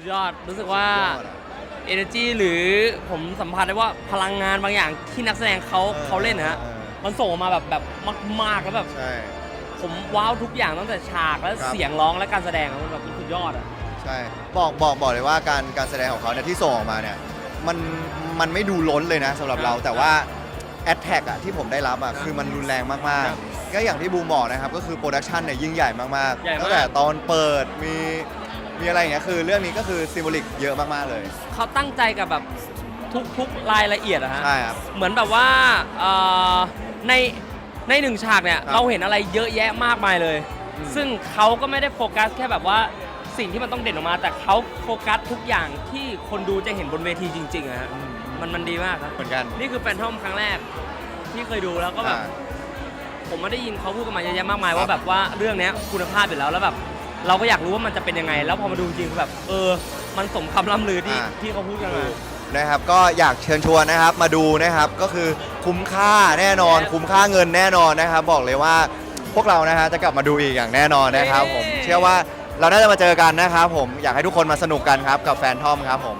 สุดยอดรู้สึกว่า สุดยอดอะ energy หรือผมสัมผัสได้ว่าพลังงานบางอย่างที่นักแสดงเขาเขาเล่นนะฮะออ มันส่งออกมาแบบแบบมากๆแล้วแบบใช่ ผมว้าวทุกอย่างตั้งแต่ฉากและครับ เสียงร้องและการแสดงอะมันแบบมันสุดยอดอะ ใช่บอกบอกบอกเลยว่าการการแสดงของเขาเนี่ยที่ส่งออกมาเนี่ยมันมันไม่ดูล้นเลยนะสำหรับเราครับแต่ว่าแอ t แทกอะที่ผมได้รับอะคือมันรุนแรงมากครับๆก็อย่างที่บูมบอกนะครับก็คือโปรดักชันเนี่ยยิ่งใหญ่มากใหญ่ๆมากตั้งแต่ตอนเปิดมี มีอะไรอย่างเงี้ยคือเรื่องนี้ก็คือซิมโบลิกเยอะมากๆเลย เขาตั้งใจกับแบบทุกทุกรายละเอียดอะฮะ ใช่ครับ เหมือนแบบว่าเอ่อในในหนึ่งฉากเนี่ยครับเราเห็นอะไรเยอะแยะมากมายเลย อืม ซึ่งเขาก็ไม่ได้โฟกัสแค่แบบว่าสิ่งที่มันต้องเด่นออกมา แต่เขาโฟกัสทุกอย่างที่คนดูจะเห็นบนเวทีจริงๆอะฮะ มันมันดีมากครับ เหมือนกันนี่คือแฟนทอมครั้งแรกที่เคยดูแล้วก็แบบ อ่า ผมไม่ได้ยินเขาพูดกันมาเยอะแยะมากมายครับว่าแบบว่าเรื่องเนี้ยคุณภาพอยู่แล้วแล้วแบบ เราก็อยากรู้ว่ามันจะเป็นยังไง แล้วพอมาดูจริงๆคือแบบ เออ มันสมคำล่ำลือที่อ่า ที่เขาพูดกันมา นะครับก็อยากเชิญชวนนะครับมาดูนะครับก็คือคุ้มค่าแน่นอนครับคุ้มค่าเงินแน่นอนนะครับ บอกเลยว่าพวกเรานะฮะจะกลับมาดูอีกอย่างแน่นอนนะครับ ผมเย้ เชื่อว่าเราน่าจะมาเจอกันนะครับ ผมอยากให้ทุกคนมาสนุกกันครับกับแฟนทอมครับผม